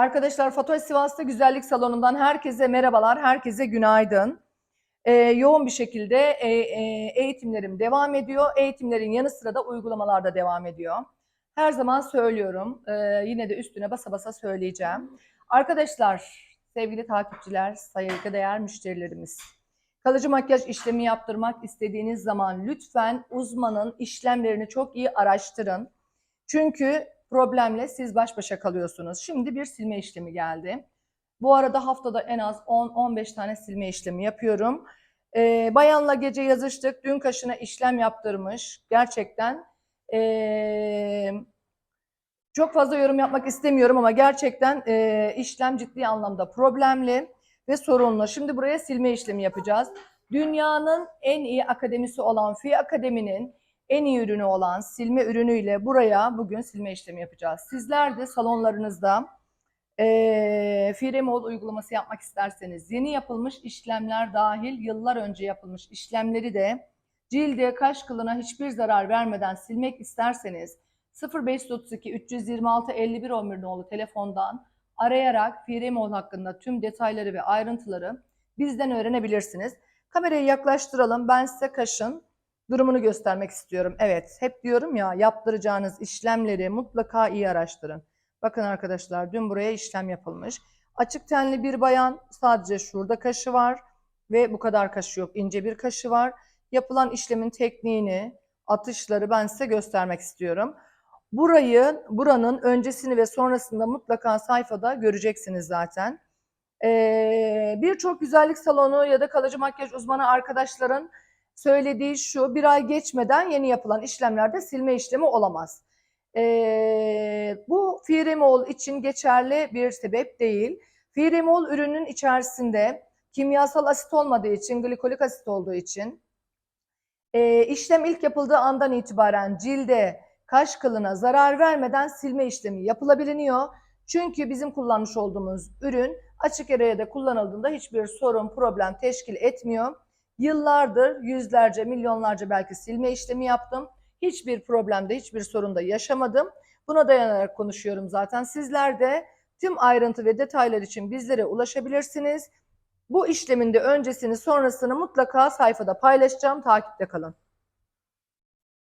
Arkadaşlar Fatoş Sivas'ta Güzellik Salonu'ndan herkese merhabalar, herkese günaydın. Ee, yoğun bir şekilde e, e, eğitimlerim devam ediyor. Eğitimlerin yanı sıra da uygulamalar da devam ediyor. Her zaman söylüyorum, e, yine de üstüne basa basa söyleyeceğim. Arkadaşlar, sevgili takipçiler, saygıdeğer müşterilerimiz. Kalıcı makyaj işlemi yaptırmak istediğiniz zaman lütfen uzmanın işlemlerini çok iyi araştırın. Çünkü problemle siz baş başa kalıyorsunuz. Şimdi bir silme işlemi geldi. Bu arada haftada en az 10-15 tane silme işlemi yapıyorum. Ee, bayanla gece yazıştık. Dün kaşına işlem yaptırmış. Gerçekten ee, çok fazla yorum yapmak istemiyorum ama gerçekten ee, işlem ciddi anlamda problemli ve sorunlu. Şimdi buraya silme işlemi yapacağız. Dünyanın en iyi akademisi olan Fi Akademi'nin en iyi ürünü olan silme ürünüyle buraya bugün silme işlemi yapacağız. Sizler de salonlarınızda eee Firemol uygulaması yapmak isterseniz yeni yapılmış işlemler dahil yıllar önce yapılmış işlemleri de cilde kaş kılına hiçbir zarar vermeden silmek isterseniz 0532 326 51 11 nolu telefondan arayarak Firemol hakkında tüm detayları ve ayrıntıları bizden öğrenebilirsiniz. Kamerayı yaklaştıralım. Ben size kaşın durumunu göstermek istiyorum. Evet, hep diyorum ya yaptıracağınız işlemleri mutlaka iyi araştırın. Bakın arkadaşlar dün buraya işlem yapılmış. Açık tenli bir bayan sadece şurada kaşı var ve bu kadar kaşı yok. ince bir kaşı var. Yapılan işlemin tekniğini, atışları ben size göstermek istiyorum. Burayı, buranın öncesini ve sonrasında mutlaka sayfada göreceksiniz zaten. Ee, Birçok güzellik salonu ya da kalıcı makyaj uzmanı arkadaşların söylediği şu bir ay geçmeden yeni yapılan işlemlerde silme işlemi olamaz. Ee, bu Firemol için geçerli bir sebep değil. Firemol ürünün içerisinde kimyasal asit olmadığı için, glikolik asit olduğu için e, işlem ilk yapıldığı andan itibaren cilde, kaş kılına zarar vermeden silme işlemi yapılabiliyor. Çünkü bizim kullanmış olduğumuz ürün açık yaraya kullanıldığında hiçbir sorun, problem teşkil etmiyor. Yıllardır yüzlerce, milyonlarca belki silme işlemi yaptım. Hiçbir problemde, hiçbir sorunda yaşamadım. Buna dayanarak konuşuyorum zaten. Sizler de tüm ayrıntı ve detaylar için bizlere ulaşabilirsiniz. Bu işlemin de öncesini sonrasını mutlaka sayfada paylaşacağım. Takipte kalın.